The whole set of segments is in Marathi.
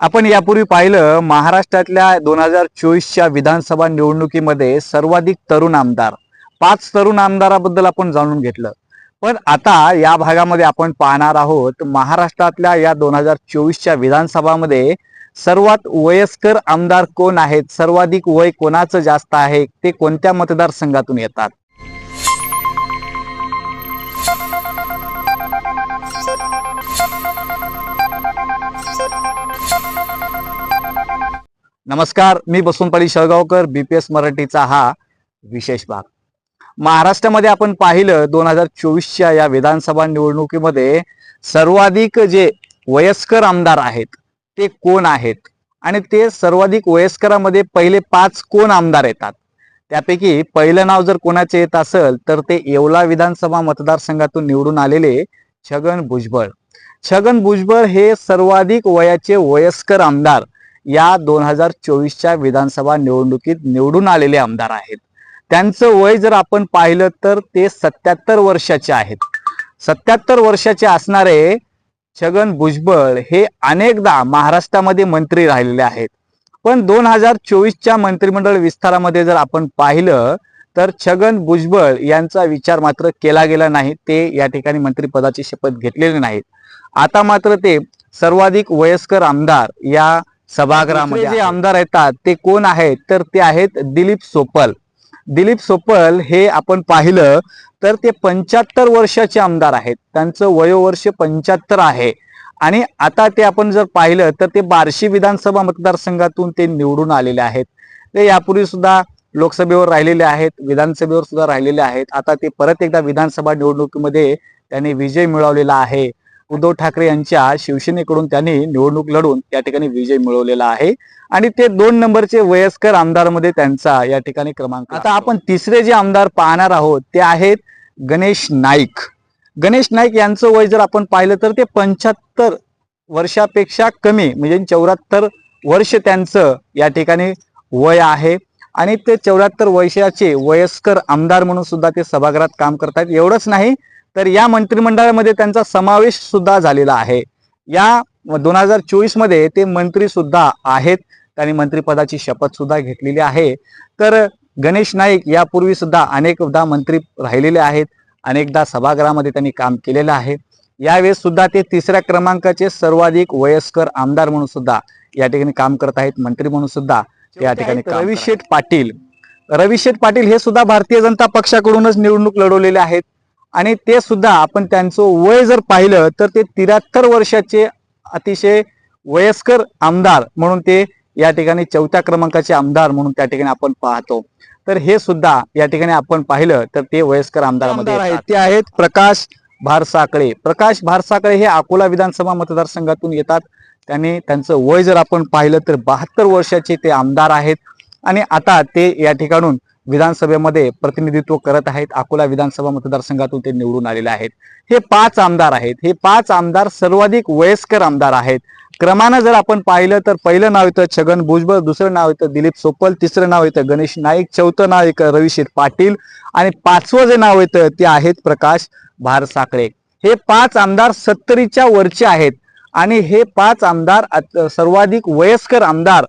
आपण यापूर्वी पाहिलं महाराष्ट्रातल्या दोन हजार चोवीसच्या विधानसभा निवडणुकीमध्ये सर्वाधिक तरुण आमदार. पाच तरुण आमदाराबद्दल आपण जाणून घेतलं. पण आता या भागामध्ये आपण पाहणार आहोत महाराष्ट्रातल्या या दोन हजार चोवीसच्या विधानसभामध्ये सर्वात वयस्कर आमदार कोण आहेत? सर्वाधिक वय कोणाचं जास्त आहे? ते कोणत्या मतदारसंघातून येतात? नमस्कार मी बसवंतपाडी शळगावकर एस मराठीचा हा विशेष भाग. महाराष्ट्रामध्ये आपण पाहिलं दोन हजार चोवीसच्या या विधानसभा निवडणुकीमध्ये सर्वाधिक जे वयस्कर आमदार आहेत ते कोण आहेत? आणि ते सर्वाधिक वयस्करामध्ये पहिले पाच कोण आमदार येतात? त्यापैकी पहिलं नाव जर कोणाचे येत असेल तर ते येवला विधानसभा मतदारसंघातून निवडून आलेले छगन भुजबळ. छगन भुजबळ हे सर्वाधिक वयाचे वयस्कर आमदार. या दोन हजार चोवीसच्या विधानसभा निवडणुकीत निवडून आलेले आमदार आहेत. त्यांचं वय जर आपण पाहिलं तर ते सत्याहत्तर वर्षाचे आहेत. सत्याहत्तर वर्षाचे असणारे छगन भुजबळ हे अनेकदा महाराष्ट्रामध्ये मंत्री राहिलेले आहेत. पण दोन हजार चोवीसच्या मंत्रिमंडळ विस्तारामध्ये जर आपण पाहिलं तर छगन भुजबळ यांचा विचार मात्र केला गेला नाही. ते या ठिकाणी मंत्रिपदाची शपथ घेतलेले नाहीत. आता मात्र ते सर्वाधिक वयस्कर आमदार या सभागृहामध्ये जे आमदार येतात ते कोण आहेत? तर ते आहेत दिलीप सोपल. दिलीप सोपल हे आपण पाहिलं तर ते पंच्याहत्तर वर्षाचे आमदार आहेत. त्यांचं वयोवर्ष पंच्याहत्तर आहे. आणि आता ते आपण जर पाहिलं तर ते बार्शी विधानसभा मतदारसंघातून ते निवडून आलेले आहेत. ते यापूर्वी सुद्धा लोकसभेवर राहिलेले आहेत विधानसभेवर सुद्धा राहिलेले आहेत. आता ते परत एकदा विधानसभा निवडणुकीमध्ये त्यांनी विजय मिळवलेला आहे. उद्धव ठाकरे यांच्या शिवसेनेकडून त्यांनी निवडणूक लढून या ठिकाणी विजय मिळवलेला आहे. आणि ते दोन नंबरचे वयस्कर आमदारमध्ये त्यांचा या ठिकाणी क्रमांक आता आपण तिसरे जे आमदार पाहणार आहोत ते आहेत गणेश नाईक. गणेश नाईक यांचं वय जर आपण पाहिलं तर ते पंच्याहत्तर वर्षापेक्षा कमी म्हणजे चौऱ्याहत्तर वर्ष त्यांचं या ठिकाणी वय आहे. आणि ते चौऱ्याहत्तर वर्षाचे वयस्कर आमदार म्हणून सुद्धा ते सभागृहात काम करतात एवढंच नाही तर या मंत्रिमंडळामध्ये त्यांचा समावेश सुद्धा झालेला आहे. या दोन हजार चोवीसमध्ये ते मंत्री सुद्धा आहेत. त्यांनी मंत्रिपदाची शपथ सुद्धा घेतलेली आहे. तर गणेश नाईक यापूर्वी सुद्धा अनेकदा मंत्री राहिलेले आहेत. अनेकदा सभागृहामध्ये त्यांनी काम केलेलं आहे. यावेळेस सुद्धा ते तिसऱ्या क्रमांकाचे सर्वाधिक वयस्कर आमदार म्हणून सुद्धा या ठिकाणी काम करत आहेत. मंत्री म्हणून सुद्धा ते या ठिकाणी रवी शेठ पाटील. रवी शेठ पाटील हे सुद्धा भारतीय जनता पक्षाकडूनच निवडणूक लढवलेले आहेत. आणि ते सुद्धा आपण त्यांचं वय जर पाहिलं तर ते त्र्याहत्तर वर्षाचे अतिशय वयस्कर आमदार म्हणून ते या ठिकाणी चौथ्या क्रमांकाचे आमदार म्हणून त्या ठिकाणी आपण पाहतो. तर हे सुद्धा या ठिकाणी आपण पाहिलं तर ते वयस्कर आमदारामध्ये आहेत. ते आहेत प्रकाश भारसाकळे. प्रकाश भारसाकळे हे अकोला विधानसभा मतदारसंघातून येतात. त्यांनी त्यांचं वय जर आपण पाहिलं तर बहात्तर वर्षाचे ते आमदार आहेत. आणि आता ते या ठिकाणून विधानसभेमध्ये प्रतिनिधित्व करत आहेत. अकोला विधानसभा मतदारसंघातून ते निवडून आलेले आहेत. हे पाच आमदार आहेत. हे पाच आमदार सर्वाधिक वयस्कर आमदार आहेत. क्रमानं जर आपण पाहिलं तर पहिलं नाव येतं छगन भुजबळ दुसरं नाव येतं दिलीप सोपल तिसरं नाव येतं गणेश नाईक चौथं नाव येतं रविशेठ पाटील आणि पाचवं जे नाव येतं ते आहेत प्रकाश भारसाकळे हे पाच आमदार सत्तरीच्या वरचे आहेत आणि हे पाच आमदार सर्वाधिक वयस्कर आमदार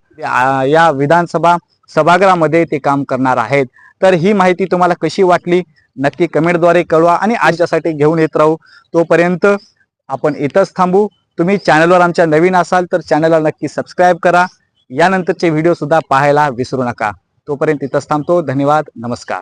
या विधानसभा सभागृहामध्ये ते काम करणार आहेत. तर ही माहिती तुम्हाला कशी वाटली? नक्की कमेंटद्वारे कळवा आणि आजच्यासाठी घेऊन येत राहू. तोपर्यंत आपण इथंच थांबू. तुम्ही चॅनलवर आमच्या नवीन असाल तर चॅनलला नक्की सबस्क्राईब करा. यानंतरचे व्हिडिओसुद्धा पाहायला विसरू नका. तोपर्यंत इथंच थांबतो. धन्यवाद. नमस्कार.